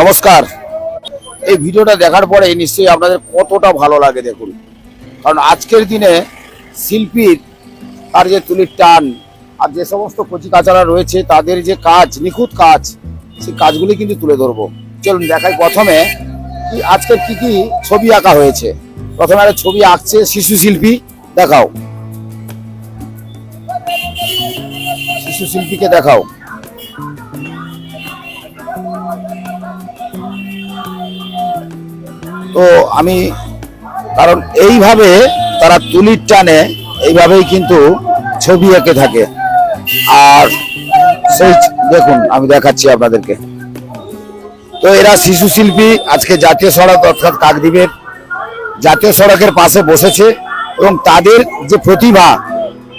নমস্কার। এই ভিডিওটা দেখার পরে নিশ্চয়ই আপনাদের কতটা ভালো লাগে দেখুন। কারণ আজকের দিনে শিল্পীর তার যে তুলির টান আর যে সমস্ত কচিকাচারা রয়েছে, তাদের যে কাজ, নিখুঁত কাজ, সেই কাজগুলি কিন্তু তুলে ধরবো। চলুন দেখাই প্রথমে কি আজকের কি কি ছবি আঁকা হয়েছে। প্রথমে একটা ছবি আঁকছে শিশু শিল্পী, দেখাও। শিশু শিল্পীকে দেখাও। তো আমি, কারণ এইভাবে তারা তুলির টানে, এইভাবেই কিন্তু ছবি এঁকে থাকে। আর সেই দেখুন, আমি দেখাচ্ছি আপনাদেরকে। তো এরা শিশু শিল্পী, আজকে জাতীয় সড়ক অর্থাৎ কাকদ্বীপের জাতীয় সড়কের পাশে বসেছে এবং তাদের যে প্রতিভা,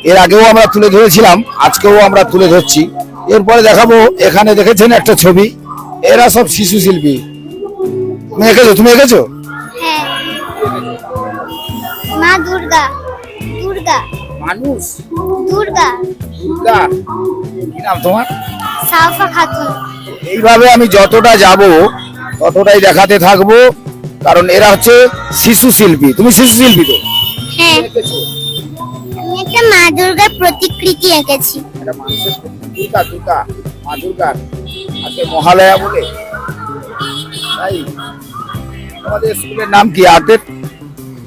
এর আগেও আমরা তুলে ধরেছিলাম, আজকেও আমরা তুলে ধরছি। এরপরে দেখাবো, এখানে দেখেছেন একটা ছবি, এরা সব শিশু শিল্পী। তুমি এঁকেছো? তুমি এঁকেছো? মা দুর্গা দুর্গা মানুষ? দুর্গা। দুর্গা? কি নাম তোমার? সাফা খাতুন। এইভাবে আমি যতটা যাব ততটাই দেখাতে থাকব কারণ এরা হচ্ছে শিশু শিল্পী। তুমি শিশু শিল্পী তো? হ্যাঁ। আমি একটা মা দুর্গার প্রতিকৃতি এঁকেছি। এটা মানুষের দুর্গা দুর্গা মা দুর্গার। আজকে মহালয়া বলে। তাই তোমাদের স্কুলের নাম কি? আর্টের?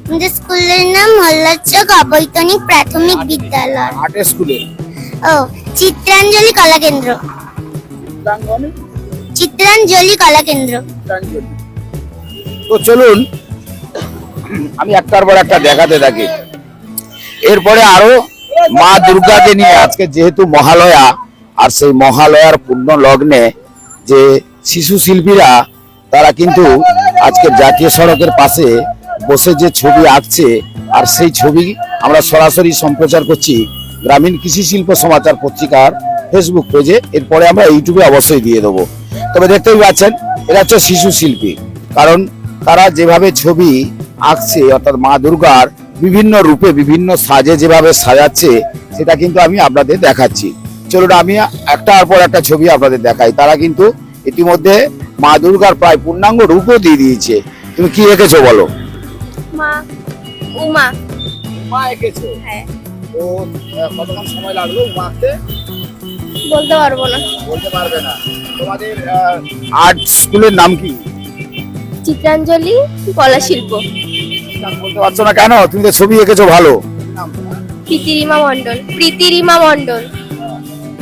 আমাদের স্কুলের নাম হল্লাচক অবৈতনিক প্রাথমিক বিদ্যালয়। আর্টের স্কুলে? ও চিত্রাঞ্জলি কলা কেন্দ্র চিত্রাঞ্জলি কলা কেন্দ্র তো চলুন আমি একটার পর একটা দেখাতে থাকি। এরপরে আরও মা দুর্গাকে নিয়ে আজকে যেহেতু মহালয়া আর সেই মহালয়ার পূর্ণ লগ্নে যে শিশু শিল্পীরা তারা কিন্তু আজকে জাতীয় সড়কের পাশে বসে যে ছবি আঁকছে, আর সেই ছবি আমরা সরাসরি সম্প্রচার করছি গ্রামীণ কৃষি শিল্প সমাচার পত্রিকার ফেসবুক পেজে এরপরে আমরা ইউটিউবে অবশ্যই দিয়ে দেবো। তবে দেখতেই পাচ্ছেন, এরা হচ্ছে শিশু শিল্পী। কারণ তারা যেভাবে ছবি আঁকছে, অর্থাৎ মা দুর্গার বিভিন্ন রূপে, বিভিন্ন সাজে যেভাবে সাজাচ্ছে, সেটা কিন্তু আমি আপনাদের দেখাচ্ছি। চলুন, আমি একটার পর একটা ছবি আপনাদের দেখাই। তারা কিন্তু ইতিমধ্যে মা দুর্গার প্রায় পূর্ণাঙ্গ রূপও দিয়ে দিয়েছে। তুমি কি এঁকেছো বলো? মা উমা। মা এঁকেছো। হ্যাঁ। তো কতক্ষণ সময় লাগল মাখতে বলতে পারব না। বলতে পারবে না। তোমাদের আর্ট স্কুলের নাম কি? চিত্রাঞ্জলি কলা শিল্প। বলতে পারছ না কেন? তুমি তো ছবি এঁকেছো ভালো। প্রীতিরিমা মণ্ডল। প্রীতিরিমা মণ্ডল।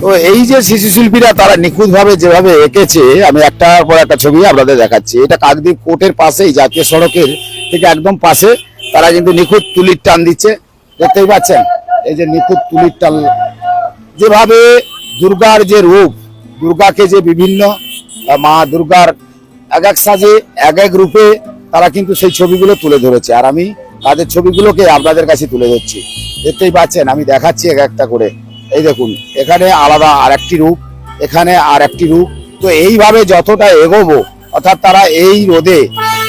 তো এই যে শিশু শিল্পীরা তারা নিখুঁত ভাবে যেভাবে এঁকেছে আমি একটার পর একটা ছবি আপনাদের দেখাচ্ছি। এটা কাকদ্বীপ কোর্টের পাশেই জাতীয় সড়কের থেকে একদম পাশে, তারা কিন্তু নিখুঁত তুলির টান দিচ্ছে। দেখতেই পাচ্ছেন, এই যে নিখুঁত তুলির টান। যেভাবে দুর্গার যে রূপ, দুর্গাকে যে বিভিন্ন মা দুর্গার এক এক সাজে, এক এক রূপে তারা কিন্তু সেই ছবিগুলো তুলে ধরেছে। আর আমি তাদের ছবিগুলোকে আপনাদের কাছে তুলে ধরছি। দেখতেই পাচ্ছেন, আমি দেখাচ্ছি এক একটা করে। এই দেখুন, এখানে আলাদা আর একটি রূপ, এখানে আর একটি রূপ। তো এইভাবে যতটা এগোবো অর্থাৎ তারা এই রোদে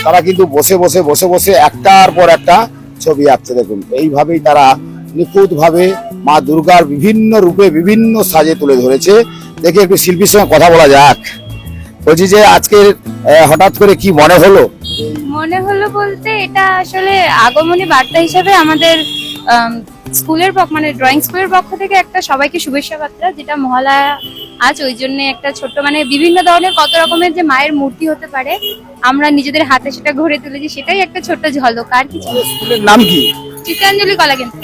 তারা কিন্তু বসে বসে বসে বসে একটার পর একটা ছবি আঁকছে। দেখুন এইভাবেই তারা নিখুঁত ভাবে মা দুর্গার বিভিন্ন রূপে বিভিন্ন সাজে তুলে ধরেছে। দেখে একটু শিল্পীর সঙ্গে কথা বলা যাক। বলছি যে আজকে হঠাৎ করে কি মনে হলো? মনে হলো বলতে এটা আসলে আগমনী বার্তা হিসাবে আমাদের আম, স্কুলের পক্ষ মানে ড্রয়িং স্কুলের পক্ষ থেকে একটা সবাইকে শুভেচ্ছা বার্তা যেটা মহালয়া আজ ওই জন্য একটা ছোট্ট মানে বিভিন্ন ধরনের কত রকমের যে মায়ের মূর্তি হতে পারে আমরা নিজেদের হাতে সেটা গড়ে তুলেছি সেটাই একটা ছোট্ট ঝলক। আর কিছু স্কুলের নাম কি? চিত্রাঞ্জলি কলা কেন্দ্র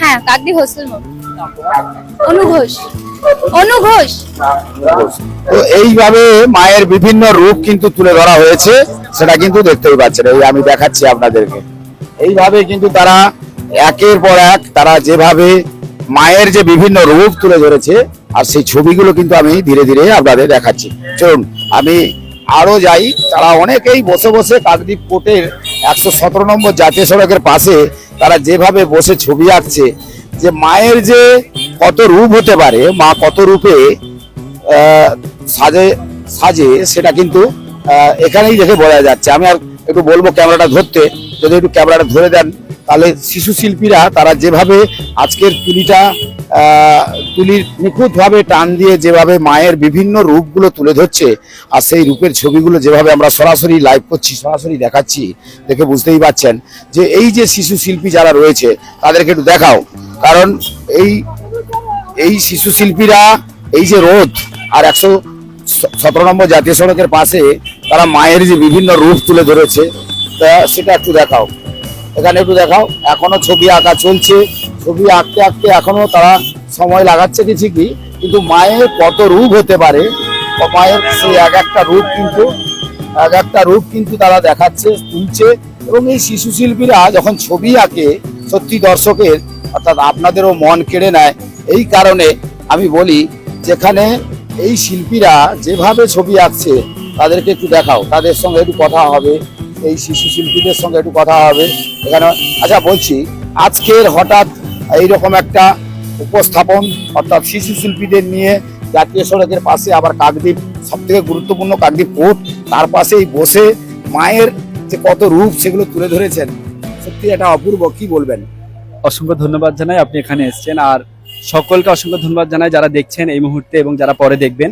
হ্যাঁ কাকদি হোস্টেল মোড়। অনু তো এইভাবে মায়ের বিভিন্ন রূপ কিন্তু তুলে ধরা হয়েছে, সেটা কিন্তু দেখতেই পাচ্ছেন। এই আমি দেখাচ্ছি আপনাদেরকে। এইভাবে কিন্তু তারা একের পর এক তারা যেভাবে মায়ের যে বিভিন্ন রূপ তুলে ধরেছে, আর সেই ছবিগুলো কিন্তু আমি ধীরে ধীরে আপনাদের দেখাচ্ছি। চলুন, আমি আরও যাই। তারা অনেকেই বসে বসে কাকদ্বীপ কোর্টের একশো সতেরো নম্বর জাতীয় সড়কের পাশে তারা যেভাবে বসে ছবি আঁকছে, যে মায়ের যে কত রূপ হতে পারে, মা কত রূপে সাজে সাজে, সেটা কিন্তু এখানেই দেখে বোঝা যাচ্ছে। আমি আর একটু বলব ক্যামেরাটা ধরতে। যদি একটু ক্যামেরাটা ধরে দেন, তাহলে শিশু শিল্পীরা তারা যেভাবে আজকের তুলিটা তুলির নিখুঁতভাবে টান দিয়ে যেভাবে মায়ের বিভিন্ন রূপগুলো তুলে ধরছে, আর সেই রূপের ছবিগুলো যেভাবে আমরা সরাসরি লাইভ করছি, সরাসরি দেখাচ্ছি, দেখে বুঝতেই পাচ্ছেন যে এই যে শিশু শিল্পী যারা রয়েছে, তাদেরকে একটু দেখাও। কারণ এই এই শিশু শিল্পীরা এই যে রোদ আর একশো সতেরো নম্বর জাতীয় সড়কের পাশে তারা মায়ের যে বিভিন্ন রূপ তুলে ধরেছে সেটা একটু দেখাও। এখানে একটু দেখাও। এখনও ছবি আঁকা চলছে। ছবি আঁকতে আঁকতে এখনও তারা সময় লাগাচ্ছে কি ঠিকই, কিন্তু মায়ের কত রূপ হতে পারে, মায়ের সেই এক একটা রূপ কিন্তু, এক একটা রূপ কিন্তু তারা দেখাচ্ছে, তুলছে। এবং এই শিশু শিল্পীরা যখন ছবি আঁকে, সত্যি দর্শকের, অর্থাৎ আপনাদেরও মন কেড়ে নেয়। এই কারণে আমি বলি, যেখানে এই শিল্পীরা যেভাবে ছবি আঁকছে, তাদেরকে একটু দেখাও। তাদের সঙ্গে একটু কথা হবে। এই শিশু শিল্পীদের সঙ্গে একটু কথা হবে। এখানে আচ্ছা বলছি, আজকের হঠাৎ এইরকম একটা উপস্থাপন, অর্থাৎ শিশু শিল্পীদের নিয়ে জাতীয় সড়কের পাশে আবার কাকদ্বীপ সব থেকে গুরুত্বপূর্ণ কাকদ্বীপ কোর্ট, তার পাশেই বসে মায়ের যে কত রূপ সেগুলো তুলে ধরেছেন, সত্যি এটা অপূর্ব, কি বলবেন? অসংখ্য ধন্যবাদ জানাই আপনি এখানে এসছেন, আর সকলকে অসংখ্য ধন্যবাদ জানাই যারা দেখছেন এই মুহূর্তে এবং যারা পরে দেখবেন।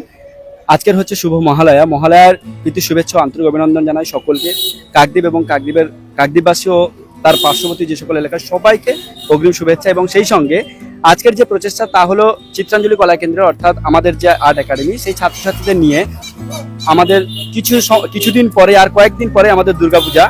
আজকের হচ্ছে শুভ মহালয়া। মহালয়ার প্রীতি, শুভেচ্ছা আন্তরিক অভিনন্দন জানাই সকলকে। কাকদ্বীপ এবং কাকদ্বীপের কাকদ্বীপবাসী ও তার পার্শ্ববর্তী যে সকল এলাকার সবাইকে অগ্রিম শুভেচ্ছা এবং সেই সঙ্গে আজকের যে প্রচেষ্টা তা হলো চিত্রাঞ্জলি কলা কেন্দ্র, অর্থাৎ আমাদের যে আর্ট একাডেমি সেই ছাত্রছাত্রীদের নিয়ে আমাদের কিছু কিছুদিন পরে আর কয়েকদিন পরে আমাদের দুর্গাপূজা,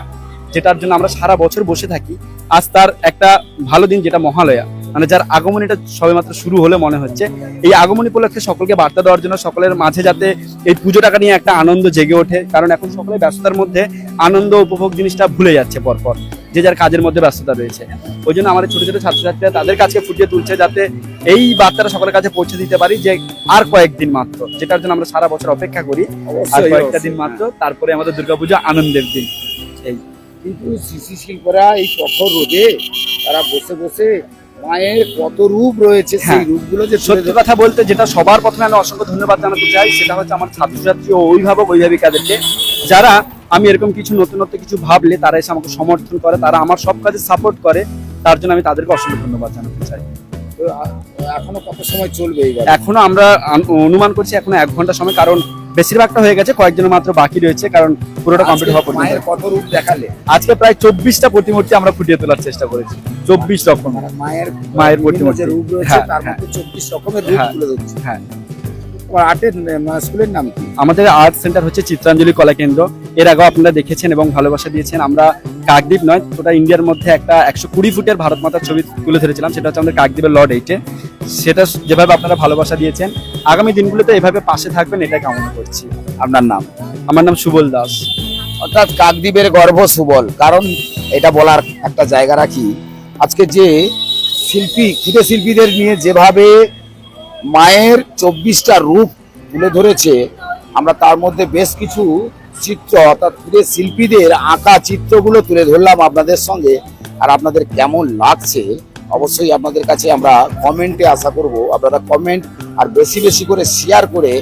যেটার জন্য আমরা সারা বছর বসে থাকি। আজ তার একটা ভালো দিন, যেটা মহালয়া। মানে যার আগমন এটা সবেমাত্র শুরু হলে মনে হচ্ছে। এই আগমন উপলক্ষে সকলকে বার্তা দেওয়ার জন্য সকলের মাঝে যাতে এই পুজোটাকে নিয়ে একটা আনন্দ জেগে ওঠে কারণ এখন সকলে ব্যস্ততার মধ্যে আনন্দ উপভোগ জিনিসটা ভুলে যাচ্ছে পরপর যে যার কাজের মধ্যে ব্যস্ততা রয়েছে। ওই জন্য আমাদের ছোট ছোট ছাত্রছাত্রীরা তাদের কাছে ফুটিয়ে তুলছে যাতে এই বার্তাটা সকলের কাছে পৌঁছে দিতে পারি যে আর কয়েকদিন মাত্র যেটার জন্য আমরা সারা বছর অপেক্ষা করি আর কয়েকটা দিন মাত্র তারপরে আমাদের দুর্গাপূজা আনন্দের দিন। এই। কিন্তু শিশু শিল্পীরা এই কঠোর রোদে তারা বসে বসে মায়ের কত রূপ রয়েছে সেই হ্যাঁ। রূপগুলো যে সত্যি কথা বলতে যেটা সবার প্রথমে আমি অসংখ্য ধন্যবাদ জানাতে চাই সেটা হচ্ছে আমার ছাত্রছাত্রী ও অভিভাবক অভিভাবিকাদেরকে যারা আমি এরকম কিছু নতুনত্ব কিছু ভাবলে তারা এসে আমাকে সমর্থন করে তারা আমার সব কাজে সাপোর্ট করে তার জন্য আমি তাদেরকে অসংখ্য ধন্যবাদ জানাতে চাই এখনও কত সময় চলবে এইবার এখনও আমরা অনুমান করছি এখনও এক ঘণ্টা সময় কারণ বেশিরভাগটা হয়ে গেছে কয়েকজনের মাত্র বাকি রয়েছে কারণ পুরোটা কমপ্লিট হওয়া পর্যন্ত কত রূপ দেখালে। আজকে প্রায় চব্বিশটা প্রতিমূর্তি আমরা ফুটিয়ে তোলার চেষ্টা করেছি চব্বিশ রকম। মানে মায়ের মায়ের প্রতিমূর্তি। রূপ রয়েছে হ্যাঁ, তার হ্যাঁ। মধ্যে চব্বিশ রকমের রূপ হ্যাঁ। তুলে ধরছে। হ্যাঁ। আর্টের স্কুলের নাম কি? আমাদের আর্ট সেন্টার হচ্ছে চিত্রাঞ্জলি কলা কেন্দ্র এর আগেও আপনারা দেখেছেন এবং ভালোবাসা দিয়েছেন। আমরা কাকদ্বীপ নয়, গোটা ইন্ডিয়ার মধ্যে একটা একশো কুড়ি ফুটের ভারত মাতার ছবি তুলে ধরেছিলাম। সেটা হচ্ছে আমাদের কাকদ্বীপের লর্ড এইটে সেটা যেভাবে আপনারা ভালোবাসা দিয়েছেন, আগামী দিনগুলোতে এভাবে পাশে থাকবেন এটা কামনা করছি। আপনার নাম? আমার নাম সুবল দাস। অর্থাৎ কাকদ্বীপের গর্ভ সুবল, কারণ এটা বলার একটা জায়গা রাখি। আজকে যে শিল্পী, ক্ষুদে শিল্পীদের নিয়ে যেভাবে মায়ের চব্বিশটা রূপ তুলে ধরেছে, আমরা তার মধ্যে বেশ কিছু চিত্র, অর্থাৎ ক্ষুদে শিল্পীদের আঁকা চিত্রগুলো তুলে ধরলাম আপনাদের সঙ্গে। আর আপনাদের কেমন লাগছে, অবশ্যই আপনাদের কাছে আমরা কমেন্টে আশা করব। আপনারা কমেন্ট আর বেশি বেশি করে শেয়ার করে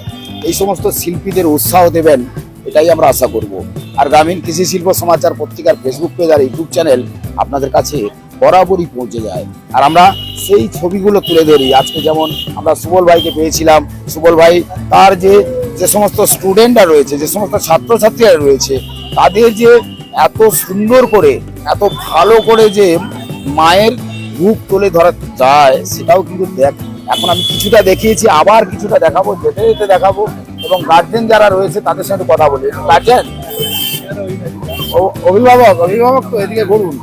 এই সমস্ত শিল্পীদের উৎসাহ দেবেন, এটাই আমরা আশা করব। আর গ্রামীণ কৃষি শিল্প সমাচার পত্রিকার ফেসবুক পেজ আর ইউটিউব চ্যানেল আপনাদের কাছে বরাবরই পৌঁছে যায়। আর আমরা সেই ছবিগুলো তুলে ধরি। আজকে যেমন আমরা সুবল ভাইকে পেয়েছিলাম। সুবল ভাই, তার যে যে সমস্ত স্টুডেন্টরা রয়েছে, যে সমস্ত ছাত্রছাত্রীরা রয়েছে, তাদের যে এত সুন্দর করে, এত ভালো করে যে মায়ের রূপ তুলে ধরা যায়, সেটাও কিন্তু দেখ, এখন আমি কিছুটা দেখিয়েছি, আবার কিছুটা দেখাবো, যেতে যেতে দেখাবো, এবং গার্জেন যারা রয়েছে, তাদের সাথে কথা বলি। গার্জেন অভিভাবক অভিভাবক তো এদিকে ঘুরুন।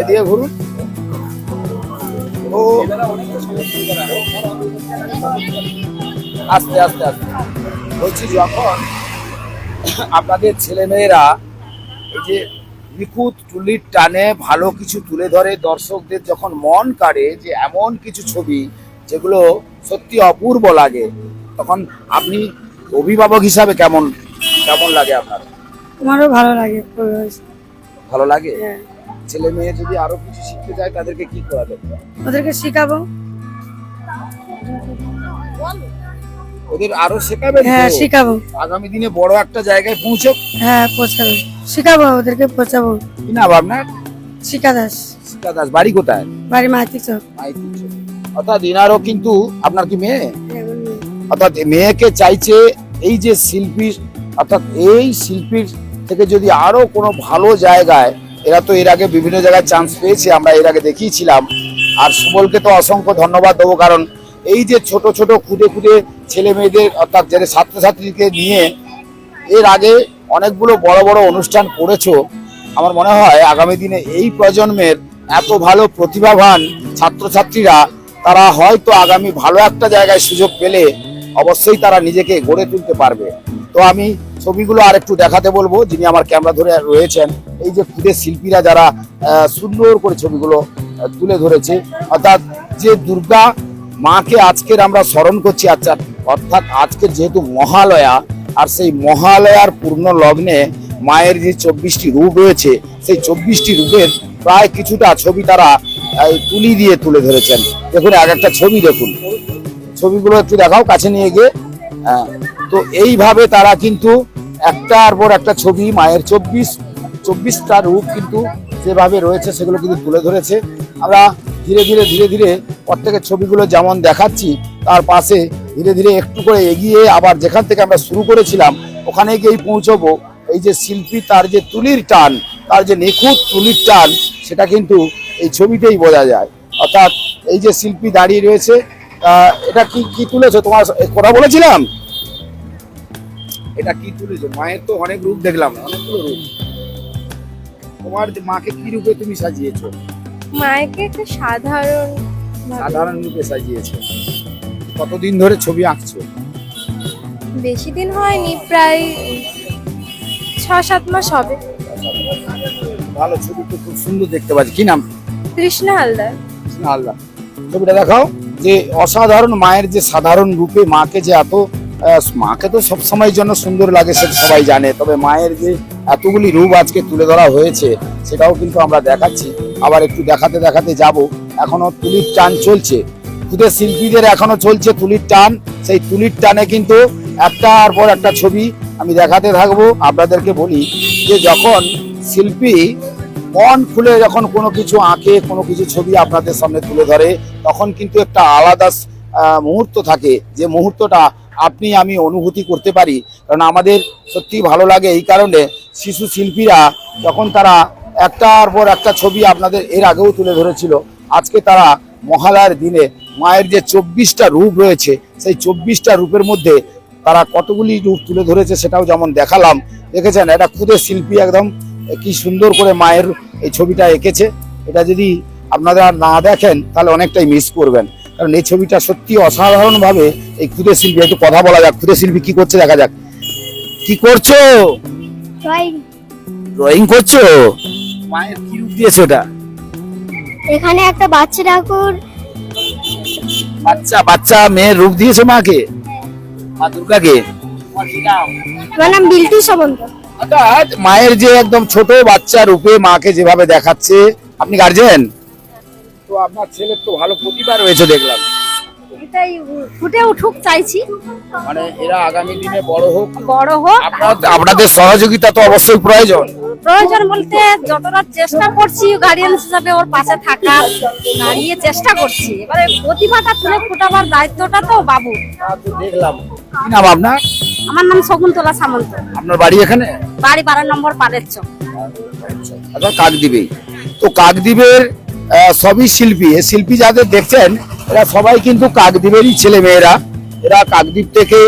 এদিকে ঘুরুন। ও আস্তে আস্তে আস্তে। বলছি যখন আপনাদের ছেলে মেয়েরা এই যে নিখুঁত তুলির টানে ভালো কিছু তুলে ধরে দর্শকদের যখন মন কাড়ে যে এমন কিছু ছবি যেগুলো সত্যি অপূর্ব লাগে তখন আপনি অভিভাবক হিসাবে কেমন কেমন লাগে আপনার? আমারও ভালো লাগে ভালো লাগে? হ্যাঁ। ছেলে মেয়ে যদি আরও কিছু শিখতে চায় তাদেরকে কি করাবে ওদেরকে শিখাবো। ওদের আরও শেখাবেন হ্যাঁ শেখাবো। আগামী দিনে বড় একটা জায়গায় পৌঁছে হ্যাঁ পৌঁছাবো। শেখাবো ওদেরকে পৌঁছাবো। কি নাম আপনার? শিখা দাস। শিক্ষা দাস বাড়ি কোথায়? বাড়ি মাইতি চক। অর্থাৎ ইনারও কিন্তু আপনার কি মেয়ে? অর্থাৎ মেয়েকে চাইছে এই যে শিল্পীর অর্থাৎ এই শিল্পীর থেকে যদি আরও কোনো ভালো জায়গায় এরা তো এর আগে বিভিন্ন জায়গায় চান্স পেয়েছে আমরা এর আগে দেখিয়েছিলাম। আর সুবলকে তো অসংখ্য ধন্যবাদ দেবো কারণ এই যে ছোট ছোট খুদে খুদে ছেলে মেয়েদের অর্থাৎ যাদের ছাত্রছাত্রীকে নিয়ে এর আগে অনেকগুলো বড় বড় অনুষ্ঠান করেছ, আমার মনে হয় আগামী দিনে এই প্রজন্মের এত ভালো প্রতিভাবান ছাত্রছাত্রীরা, তারা হয়তো আগামী ভালো একটা জায়গায় সুযোগ পেলে অবশ্যই তারা নিজেকে গড়ে তুলতে পারবে। তো আমি ছবিগুলো আর একটু দেখাতে বলব, যিনি আমার ক্যামেরা ধরে রয়েছেন। এই যে খুদে শিল্পীরা যারা সুন্দর করে ছবিগুলো তুলে ধরেছে। অর্থাৎ যে দুর্গা মাকে আজকের আমরা স্মরণ করছি আচ্ছা অর্থাৎ আজকের যেহেতু মহালয়া আর সেই মহালয়ার পূর্ণ লগ্নে মায়ের যে চব্বিশটি রূপ রয়েছে সেই চব্বিশটি রূপের প্রায় কিছুটা ছবি তারা তুলি দিয়ে তুলে ধরেছেন। দেখুন এক একটা ছবি দেখুন। ছবিগুলো একটু দেখাও কাছে নিয়ে গিয়ে। হ্যাঁ, তো এইভাবে তারা কিন্তু একটার পর একটা ছবি মায়ের চব্বিশ চব্বিশটা রূপ কিন্তু যেভাবে রয়েছে সেগুলো কিন্তু তুলে ধরেছে। আমরা ধীরে ধীরে ধীরে ধীরে প্রত্যেকের ছবিগুলো যেমন দেখাচ্ছি, তার পাশে ধীরে ধীরে একটু করে এগিয়ে আবার যেখান থেকে আমরা শুরু করেছিলাম, ওখানে গিয়েই পৌঁছবো। এই যে শিল্পী, তার যে তুলির টান, তার যে নিখুঁত তুলির টান, সেটা কিন্তু এই ছবিতেই বোঝা যায়। অর্থাৎ এই যে শিল্পী দাঁড়িয়ে রয়েছে এটা কি কি তুলেছো? তোমার কথা বলেছিলাম? এটা কি তুলেছো? মায়ের তো অনেক রূপ দেখলাম, অনেকগুলো রূপ। তোমার মাকে কি রূপে তুমি সাজিয়েছো? মায়েকে একটা সাধারণ সাধারণ রূপে সাজিয়েছো। কতদিন ধরে ছবি আঁকছো? বেশি দিন হয়নি প্রায় ছ সাত মাস হবে। ভালো ছবি তো খুব সুন্দর দেখতে পাচ্ছি। কি নাম? তৃষ্ণা হালদার। আল্লাহ ছবিটা দেখাও যে অসাধারণ মায়ের যে সাধারণ রূপে মাকে যে এত মাকে তো সব সময়ের জন্য সুন্দর লাগে সে সবাই জানে তবে মায়ের যে এতগুলি রূপ আজকে তুলে ধরা হয়েছে সেটাও কিন্তু আমরা দেখাচ্ছি। আবার একটু দেখাতে দেখাতে যাব। এখনও তুলির টান চলছে। খুদে শিল্পীদের এখনও চলছে তুলির টান। সেই তুলির টানে কিন্তু একটার পর একটা ছবি আমি দেখাতে থাকব। আপনাদেরকে বলি যে যখন শিল্পী মন খুলে যখন কোনো কিছু আঁকে, কোনো কিছু ছবি আপনাদের সামনে তুলে ধরে, তখন কিন্তু একটা আলাদা মুহূর্ত থাকে যে মুহূর্তটা আপনি আমি অনুভূতি করতে পারি। কারণ আমাদের সত্যি ভালো লাগে এই কারণে শিশু শিল্পীরা যখন তারা একটার পর একটা ছবি আপনাদের এর আগেও তুলে ধরেছিল। আজকে তারা মহালয়ার দিনে মায়ের যে চব্বিশটা রূপ রয়েছে সেই চব্বিশটা রূপের মধ্যে তারা কতগুলি রূপ তুলে ধরেছে সেটাও যেমন দেখালাম। দেখেছেন এটা খুদে শিল্পী একদম কি সুন্দর করে মায়ের এই ছবিটা এঁকেছে। এটা যদি আপনারা না দেখেন তাহলে অনেকটাই মিস করবেন। কারণ এই ছবিটা সত্যি অসাধারণ ভাবে এই ক্ষুদে শিল্পী একটু কথা বলা যাক ক্ষুদে শিল্পী কি করছে দেখা যাক। কি করছ? ড্রয়িং করছ? মায়ের কি রূপ দিয়েছ এটা এখানে একটা বাচ্চা ঠাকুর। বাচ্চা বাচ্চা মেয়ের রূপ দিয়েছ মাকে? মা দুর্গাকে? আমার নাম? বিল্টু সামন্ত। অর্থাৎ মায়ের যে একদম ছোট বাচ্চা রূপে মাকে যেভাবে দেখাচ্ছে আপনি গার্জেন তো আপনার ছেলের তো ভালো প্রতিভা রয়েছে দেখলাম। এটাই ফুটে উঠুক চাইছি। মানে এরা আগামী দিনে বড় হোক। বড় হোক। আপনাদের সহযোগিতা তো অবশ্যই প্রয়োজন। প্রয়োজন বলতে যতটা চেষ্টা করছি গার্ডিয়ান হিসাবে ওর পাশে থাকা দাঁড়িয়ে চেষ্টা করছি। এবারে প্রতিভাটা তুলে ফুটাবার দায়িত্বটা তো বাবু। দেখলাম। কি নাম আপনার? আমার নাম শকুন্তলা সামন্ত। আপনার বাড়ি এখানে? বাড়ি বারো নম্বর পাড়ের চক। আচ্ছা কাকদ্বীপে তো কাকদ্বীপের সবই শিল্পী। এই শিল্পী যাদের দেখছেন এরা সবাই কিন্তু কাকদ্বীপেরই ছেলে মেয়েরা এরা কাকদ্বীপ থেকে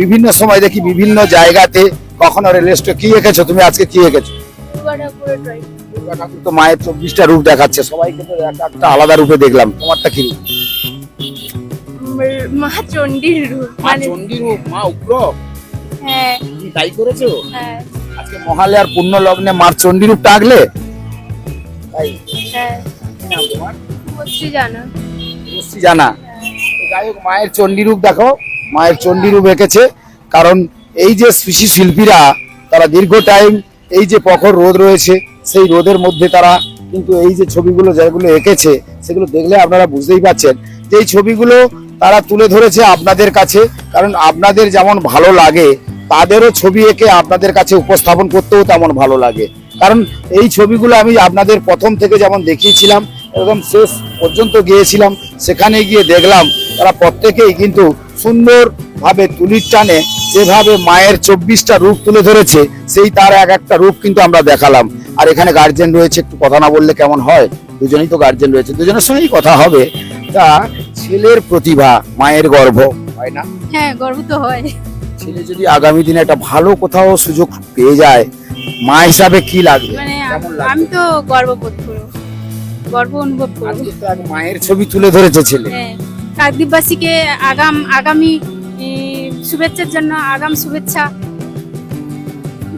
বিভিন্ন সময় দেখি বিভিন্ন জায়গাতে কখনো রেল স্টেশন কি এঁকেছো তুমি? আজকে কি এঁকেছো? দুর্গা ঠাকুর তো মায়ের চব্বিশটা রূপ দেখাচ্ছে। সবাইকে তো এক একটা আলাদা রূপে দেখলাম। তোমারটা কি রূপ? মা চণ্ডীর রূপ মা চণ্ডী রূপ মা উগ্র? হ্যাঁ। তাই করেছ? হ্যাঁ। আজকে মহালয়ার পূর্ণ লগ্নে মার চণ্ডী তাই? হ্যাঁ। তোমার? জানা। যাই হোক মায়ের চণ্ডীরূপ দেখো। মায়ের চণ্ডীরূপ এঁকেছে। কারণ এই যে শিশু শিল্পীরা তারা দীর্ঘ টাইম এই যে প্রখর রোদ রয়েছে, সেই রোদের মধ্যে তারা কিন্তু এই যে ছবিগুলো যেগুলো এঁকেছে, সেগুলো দেখলে আপনারা বুঝতেই পারছেন যে এই ছবিগুলো তারা তুলে ধরেছে আপনাদের কাছে। কারণ আপনাদের যেমন ভালো লাগে, তাদেরও ছবি এঁকে আপনাদের কাছে উপস্থাপন করতেও তেমন ভালো লাগে। কারণ এই ছবিগুলো আমি আপনাদের প্রথম থেকে যেমন দেখিয়েছিলাম, একদম শেষ পর্যন্ত গিয়েছিলাম, সেখানে গিয়ে দেখলাম তারা প্রত্যেকেই কিন্তু সুন্দরভাবে তুলির টানে যেভাবে মায়ের চব্বিশটা রূপ তুলে ধরেছে সেই তার এক একটা রূপ কিন্তু আমরা দেখালাম। আর এখানে গার্জেন রয়েছে একটু কথা না বললে কেমন হয়? দুজনেই তো গার্জেন রয়েছে দুজনের সঙ্গেই কথা হবে। তা ছেলের প্রতিভা মায়ের গর্ভ হয় না? হ্যাঁ গর্ব তো হয়। ছেলে যদি আগামী দিনে একটা ভালো কোথাও সুযোগ পেয়ে যায় মা হিসাবে কি লাগবে? মানে? আমি তো গর্ববোধ করব গর্ব অনুভব করব মায়ের ছবি তুলে ধরেছে ছেলে। হ্যাঁ কাকদ্বীপবাসীকে আগাম আগামী শুভেচ্ছার জন্য আগাম শুভেচ্ছা।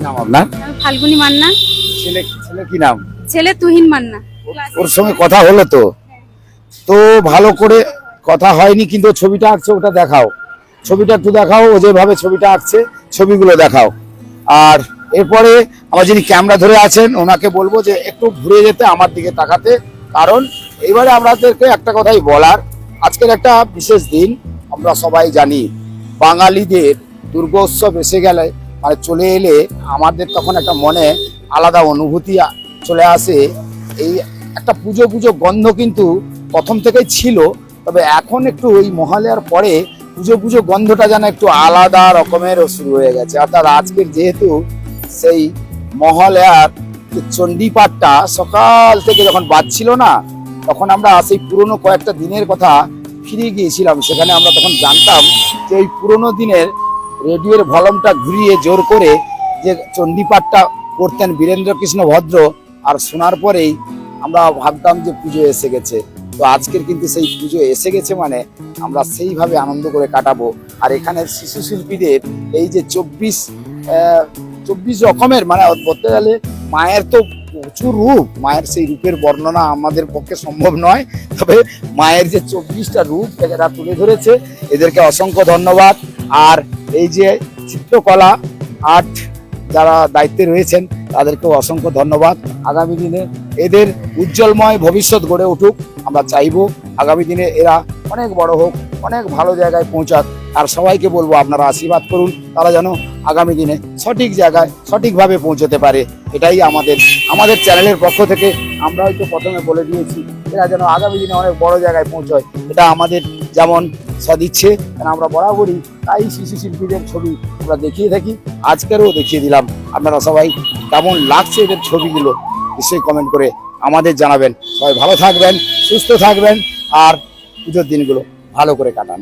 নাম আপনার? আমি ফাল্গুনি মান্না। ছেলে ছেলে কি নাম? ছেলে তুহিন মান্না। ওর সঙ্গে কথা হলো তো? তো ভালো করে কথা হয়নি কিন্তু ছবিটা আঁকছে ওটা দেখাও। ছবিটা একটু দেখাও ও যেভাবে ছবিটা আঁকছে ছবিগুলো দেখাও। আর এরপরে আমার যিনি ক্যামেরা ধরে আছেন ওনাকে বলব যে একটু ঘুরে যেতে আমার দিকে তাকাতে। কারণ এবারে আমাদেরকে একটা কথাই বলার আজকের একটা বিশেষ দিন আমরা সবাই জানি। বাঙালিদের দুর্গোৎসব এসে গেলে আর চলে এলে আমাদের তখন একটা মনে আলাদা অনুভূতি চলে আসে। এই একটা পুজো পুজো গন্ধ কিন্তু প্রথম থেকেই ছিল, তবে এখন একটু ওই মহালয়ার পরে পুজো পুজো গন্ধটা যেন একটু আলাদা রকমের শুরু হয়ে গেছে। অর্থাৎ আজকের যেহেতু সেই মহালয়ার চণ্ডীপাঠটা সকাল থেকে যখন বাজছিল না, তখন আমরা সেই পুরনো কয়েকটা দিনের কথা ফিরে গিয়েছিলাম, সেখানে আমরা তখন জানতাম যে ওই পুরোনো দিনের রেডিওর ভলমটা ঘুরিয়ে জোর করে যে চণ্ডীপাঠটা করতেন বীরেন্দ্র কৃষ্ণ ভদ্র, আর শোনার পরেই আমরা ভাবতাম যে পুজো এসে গেছে। তো আজকের কিন্তু সেই পুজো এসে গেছে মানে আমরা সেইভাবে আনন্দ করে কাটাবো। আর এখানে শিশু শিল্পীদের এই যে চব্বিশ চব্বিশ রকমের মানে বলতে গেলে মায়ের তো প্রচুর রূপ। মায়ের সেই রূপের বর্ণনা আমাদের পক্ষে সম্ভব নয়, তবে মায়ের যে চব্বিশটা রূপ এরা তুলে ধরেছে, এদেরকে অসংখ্য ধন্যবাদ। আর এই যে চিত্রকলা, আর্ট যারা দায়িত্বে রয়েছেন, তাদেরকেও অসংখ্য ধন্যবাদ। আগামী দিনে এদের উজ্জ্বলময় ভবিষ্যৎ গড়ে উঠুক, আমরা চাইব আগামী দিনে এরা অনেক বড় হোক, অনেক ভালো জায়গায় পৌঁছাক। আর সবাইকে বলব, আপনারা আশীর্বাদ করুন, তারা যেন আগামী দিনে সঠিক জায়গায় সঠিকভাবে পৌঁছতে পারে। এটাই আমাদের আমাদের চ্যানেলের পক্ষ থেকে আমরা হয়তো প্রথমে বলে দিয়েছি, এরা যেন আগামী দিনে অনেক বড় জায়গায় পৌঁছয়। এটা আমাদের যেমন সদিচ্ছে আমরা বরাবরই তাই শিশু শিল্পীদের ছবি আমরা দেখিয়ে থাকি। আজকেরও দেখিয়ে দিলাম। আপনারা সবাই কেমন লাগছে এদের ছবিগুলো, নিশ্চয়ই কমেন্ট করে আমাদের জানাবেন। সবাই ভালো থাকবেন, সুস্থ থাকবেন, আর পুজোর দিনগুলো ভালো করে কাটান।